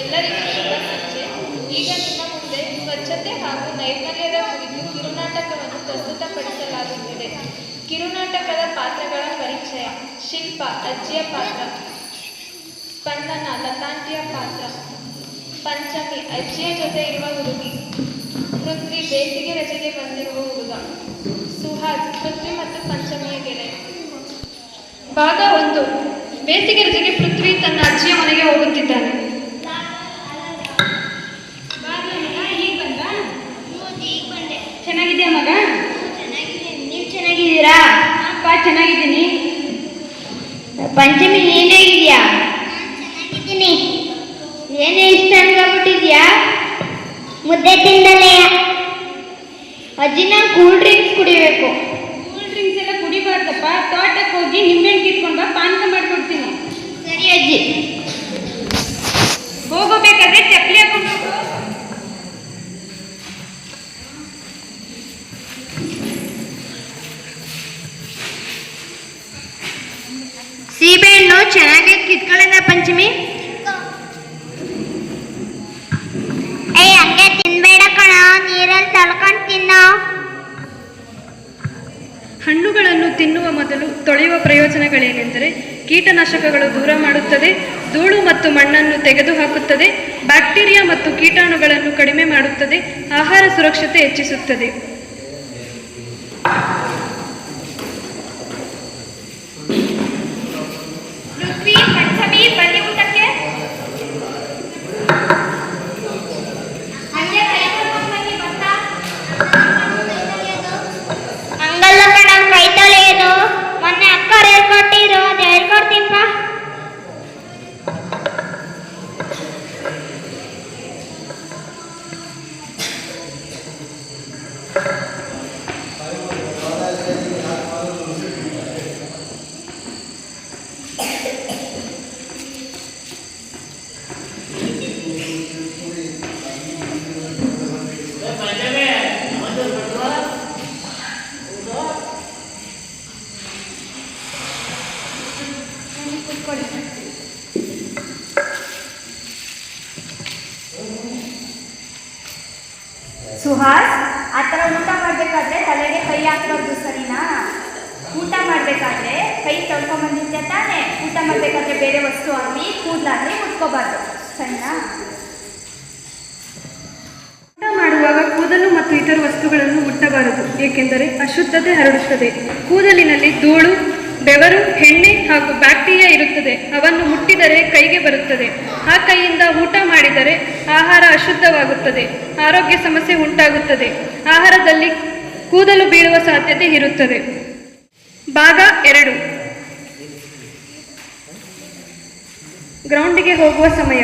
ಎಲ್ಲರಿಗೂ ಶುಭ ಈಗ ನಿಮ್ಮ ಮುಂದೆ ಸ್ವಚ್ಛತೆ ಹಾಗೂ ನೈರ್ಮಲ್ಯದ ಕುರಿತು ಕಿರುನಾಟಕವನ್ನು ಪ್ರಸ್ತುತಪಡಿಸಲಾಗುತ್ತಿದೆ. ಕಿರುನಾಟಕದ ಪಾತ್ರಗಳ ಪರಿಚಯ. ಶಿಲ್ಪ, ಅಜ್ಜಿಯ ಪಾತ್ರ. ಸ್ಪಂದನ ಲತಾಂಟಿಯ ಪಾತ್ರ. ಪಂಚಮಿ, ಅಜ್ಜಿಯ ಜೊತೆ ಇರುವ ಹುಡುಗಿ. ಪೃಥ್ವಿ, ಬೇಸಿಗೆ ರಜೆಗೆ ಬಂದಿರುವ ಹುಡುಗ. ಸುಹಾಸ್, ಪೃಥ್ವಿ ಮತ್ತು ಪಂಚಮಿಯ ಗೆಳೆಯ ಭಾಗ ಒಂದು. ಬೇಸಿಗೆ ರಜೆಗೆ ಪೃಥ್ವಿ ತನ್ನ ಅಜ್ಜಿಯ ಮನೆಗೆ ಹೋಗುತ್ತಿದ್ದಾನೆ. ಪಂಚಮಿ ನೀನ್ ಹೇಗಿದ್ಯಾ ಏನೇ ಇಷ್ಟ ಅನ್ಕೊಂಡ್ಬಿಟ್ಟಿದ್ಯಾ? ಮುದ್ದೆ ತಿಂದಲೇ. ಅಜ್ಜಿ ನಾನು ಕೂಲ್ ಡ್ರಿಂಕ್ಸ್ ಕುಡಿಬೇಕು. ಕೂಲ್ ಡ್ರಿಂಕ್ಸ್ ಎಲ್ಲ ಕುಡಿಬಾರ್ದಪ್ಪ. ತೋಟಕ್ಕೆ ಹೋಗಿ ನಿಂಬೆಹಣ್ಣು ಕಿತ್ಕೊಂಡು ಬಾ ಪಾನಕ ಮಾಡ್ಕೊಡ್ತೀನಿ. ಸರಿ ಅಜ್ಜಿ ಹೋಗಬೇಕಾದ್ರೆ ಚಪ್ಪಲಿ ಹಾಕೊಂಡು ಹೋಗು ಸೀಬೆಹಣ್ಣು ಚೆನ್ನಾಗಿ ಕಿತ್ಕೊಳ್ಳೋಣ ಪಂಚಮಿ. ಏ ಹಂಗೆ ತಿನ್ಬೇಡ ಕಣ ನೀರಲ್ಲಿ ತಳ್ಕೊಂಡು ತಿನ್ನೋ. ಹಣ್ಣುಗಳನ್ನು ತಿನ್ನುವ ಮೊದಲು ತೊಳೆಯುವ ಪ್ರಯೋಜನಗಳೇನೆಂದರೆ ಕೀಟನಾಶಕಗಳು ದೂರ ಮಾಡುತ್ತದೆ ಧೂಳು ಮತ್ತು ಮಣ್ಣನ್ನು ತೆಗೆದುಹಾಕುತ್ತದೆ ಬ್ಯಾಕ್ಟೀರಿಯಾ ಮತ್ತು ಕೀಟಾಣುಗಳನ್ನು ಕಡಿಮೆ ಮಾಡುತ್ತದೆ ಆಹಾರ ಸುರಕ್ಷತೆ ಹೆಚ್ಚಿಸುತ್ತದೆ. ಸುಹಾಸ್, ಆ ಥರ ಊಟ ಮಾಡಬೇಕಾದ್ರೆ ತಲೆಗೆ ಕೈ ಹಾಕ್ಬಾರ್ದು ಸರಿನಾ? ಊಟ ಮಾಡಬೇಕಾದ್ರೆ ಕೈ ತೊಳ್ಕೊಂಬಂದಿದ್ದೆ ತಾನೇ? ಊಟ ಮಾಡಬೇಕಾದ್ರೆ ಬೇರೆ ವಸ್ತು ಆಗಲಿ, ಕೂದಲಾಗಲಿ ಮುಟ್ಕೋಬಾರ್ದು ಸರಿನಾ? ಊಟ ಮಾಡುವಾಗ ಕೂದಲು ಮತ್ತು ಇತರ ವಸ್ತುಗಳನ್ನು ಮುಟ್ಟಬಾರದು ಏಕೆಂದರೆ ಅಶುದ್ಧತೆ ಹರಡುತ್ತದೆ. ಕೂದಲಿನಲ್ಲಿ ಧೂಳು ಬೆವರು, ಎಣ್ಣೆ ಹಾಗೂ ಬ್ಯಾಕ್ಟೀರಿಯಾ ಇರುತ್ತದೆ. ಅವನ್ನು ಮುಟ್ಟಿದರೆ ಕೈಗೆ ಬರುತ್ತದೆ. ಆ ಕೈಯಿಂದ ಊಟ ಮಾಡಿದರೆ ಆಹಾರ ಅಶುದ್ಧವಾಗುತ್ತದೆ. ಆರೋಗ್ಯ ಸಮಸ್ಯೆ ಉಂಟಾಗುತ್ತದೆ. ಆಹಾರದಲ್ಲಿ ಕೂದಲು ಬೀಳುವ ಸಾಧ್ಯತೆ ಇರುತ್ತದೆ. ಭಾಗ ಎರಡು. ಗ್ರೌಂಡಿಗೆ ಹೋಗುವ ಸಮಯ.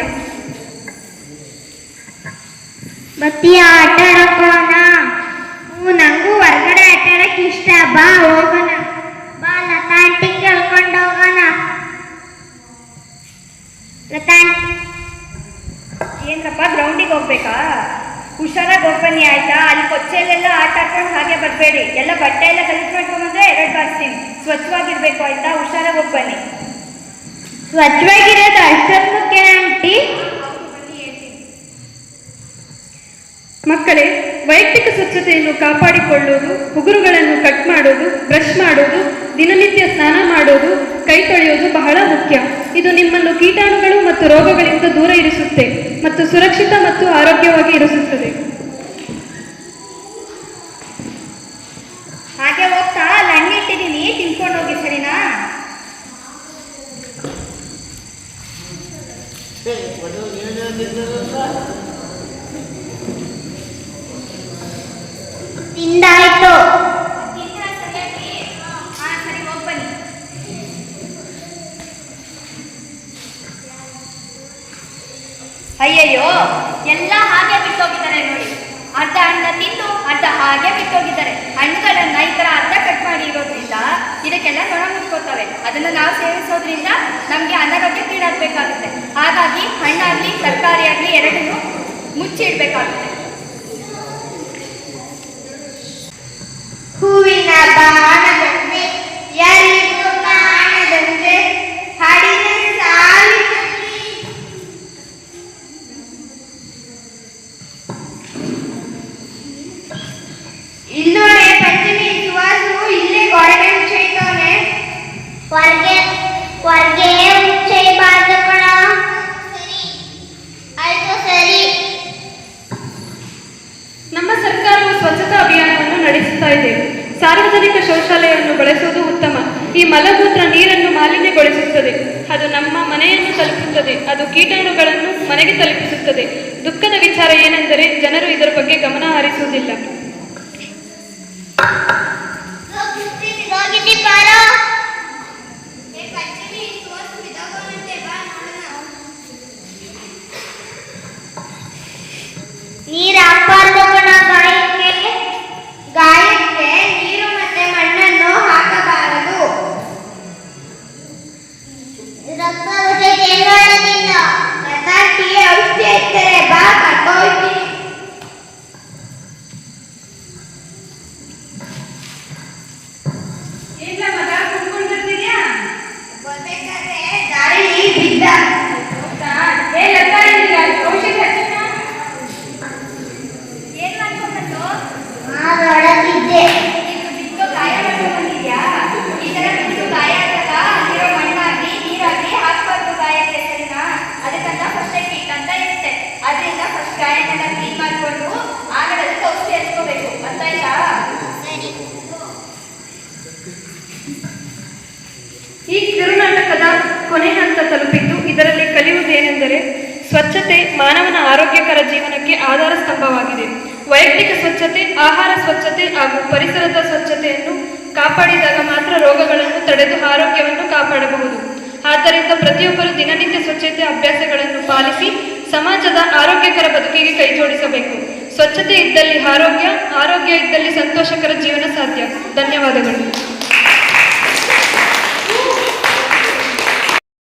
ಬತ್ತಿಯ ಆಟ ಆಡೋಣ ನಂಗೂ ಹೊರಗಡೆ ಆಟ ಇಷ್ಟ. ಬಾ, ಹೋಗೋಣ. ಹೋಗ್ಬೇಕಾ? ಹುಷಾರಾಗಿ ಹೋಗ್ಬನ್ನಿ ಆಯ್ತಾ? ಅಲ್ಲಿ ಕೊಚ್ಚೆಯಲ್ಲೆಲ್ಲ ಆಟ ಆಡ್ಕೊಂಡು ಹಾಗೆ ಬರಬೇಡಿ. ಎಲ್ಲ ಬಟ್ಟೆ ಎಲ್ಲ ಗಲೀಜು ಮಾಡ್ಕೊಂಡ್ರೆ ಎರಡು ಬಾರಿಸ್ತೀನಿ ಸ್ವಚ್ಛವಾಗಿರ್ಬೇಕು ಆಯ್ತಾ? ಹುಷಾರಾಗಿ ಹೋಗ್ಬನ್ನಿ ಸ್ವಚ್ಛವಾಗಿರೋದು ಅಷ್ಟೊಂದು ಮುಖ್ಯ ಆಂಟಿ. ಮಕ್ಕಳೇ ವೈಯಕ್ತಿಕ ಸ್ವಚ್ಛತೆಯನ್ನು ಕಾಪಾಡಿಕೊಳ್ಳುವುದು ಉಗುರುಗಳನ್ನು ಕಟ್ ಮಾಡೋದು ಬ್ರಷ್ ಮಾಡೋದು ದಿನನಿತ್ಯ ಸ್ನಾನ ಮಾಡೋದು ಕೈ ತೊಳೆಯೋದು ಬಹಳ ಮುಖ್ಯ. ಇದು ನಿಮ್ಮನ್ನು ಕೀಟಾಣುಗಳು ಮತ್ತು ರೋಗಗಳಿಂದ ದೂರ ಇರಿಸುತ್ತೆ. ಮತ್ತು ಸುರಕ್ಷಿತ ಮತ್ತು ಆರೋಗ್ಯವಾಗಿ ಇರಿಸುತ್ತದೆ. ಹಾಗೆ ಹೋಗ್ತಾ ಲಣ್ಣಿಟ್ಟಿದ್ದೀನಿ ಹಣ್ಣು ಇಟ್ಟಿದ್ದೀನಿ ತಿನ್ಕೊಂಡು ಹೋಗಿ ಸರಿನಾ? ತಿಂದಾಯ್ತು ಅಯ್ಯಯ್ಯೋ, ಎಲ್ಲ ಹಾಗೆ ಬಿಟ್ಟೋಗಿದ್ದಾರೆ ನೋಡಿ. ಅರ್ಧ ಹಣ್ಣ ತಿಂದು, ಅರ್ಧ ಹಾಗೆ ಬಿಟ್ಟೋಗಿದ್ದಾರೆ. ಹಣ್ಣುಗಳನ್ನ ಈ ತರ ಅರ್ಧ ಕಟ್ ಮಾಡಿ ಇರೋದ್ರಿಂದ ಇದಕ್ಕೆಲ್ಲ ನೊಣ ಮುಟ್ಕೋತವೆ ಅದನ್ನ ನಾವು ಸೇವಿಸೋದ್ರಿಂದ ನಮಗೆ ಅನಾರೋಗ್ಯಕ್ಕೀಡಾಗಬೇಕಾಗುತ್ತೆ ಹಾಗಾಗಿ ಹಣ್ಣಾಗ್ಲಿ ತರಕಾರಿ ಆಗಲಿ ಎರಡನ್ನೂ ಮುಚ್ಚಿಡ್ಬೇಕಾಗುತ್ತೆ. ಹೊರ್ಗೆ ಮುಚ್ಚೈಬಾರ್ದು ಕಣ ಆಯ್ತು ಸರಿ. ನಮ್ಮ ಸರ್ಕಾರವು ಸ್ವಚ್ಛತಾ ಅಭಿಯಾನವನ್ನು ನಡೆಸುತ್ತಾ ಇದೆ ಸಾರ್ವಜನಿಕ ಶೌಚಾಲಯವನ್ನು ಬಳಸುವುದು ಉತ್ತಮ. ಈ ಮಲಮೂತ್ರ ನೀರನ್ನು ಮಾಲಿನ್ಯಗೊಳಿಸುತ್ತದೆ. ಅದು ನಮ್ಮ ಮನೆಯನ್ನು ತಲುಪುತ್ತದೆ. ಅದು ಕೀಟಾಣುಗಳನ್ನು ಮನೆಗೆ ತಲುಪಿಸುತ್ತದೆ. ದುಃಖದ ವಿಚಾರ ಏನೆಂದರೆ ಜನರು ಇದರ ಬಗ್ಗೆ ಗಮನ ಹರಿಸುವುದಿಲ್ಲ. ಸರಿ. ಈ ಕಿರುನಾಟಕದ ಕೊನೆ ಹಂತ ತಲುಪಿದ್ದು ಇದರಲ್ಲಿ ಕಲಿಯುವುದೇನೆಂದರೆ ಸ್ವಚ್ಛತೆ ಮಾನವನ ಆರೋಗ್ಯಕರ ಜೀವನಕ್ಕೆ ಆಧಾರ ಸ್ತಂಭವಾಗಿದೆ. ವೈಯಕ್ತಿಕ ಸ್ವಚ್ಛತೆ, ಆಹಾರ ಸ್ವಚ್ಛತೆ ಹಾಗೂ ಪರಿಸರದ ಸ್ವಚ್ಛತೆಯನ್ನು ಕಾಪಾಡಿದಾಗ ಮಾತ್ರ ರೋಗಗಳನ್ನು ತಡೆದು ಆರೋಗ್ಯವನ್ನು ಕಾಪಾಡಬಹುದು. ಆದ್ದರಿಂದ ಪ್ರತಿಯೊಬ್ಬರು ದಿನನಿತ್ಯ ಸ್ವಚ್ಛತೆ ಅಭ್ಯಾಸಗಳನ್ನು ಪಾಲಿಸಿ ಸಮಾಜದ ಆರೋಗ್ಯಕರ ಬದುಕಿಗೆ ಕೈಜೋಡಿಸಬೇಕು ಸ್ವಚ್ಛತೆ ಇದ್ದಲ್ಲಿ ಆರೋಗ್ಯ ಆರೋಗ್ಯ ಇದ್ದಲ್ಲಿ ಸಂತೋಷಕರ ಜೀವನ ಸಾಧ್ಯ. ಧನ್ಯವಾದಗಳು.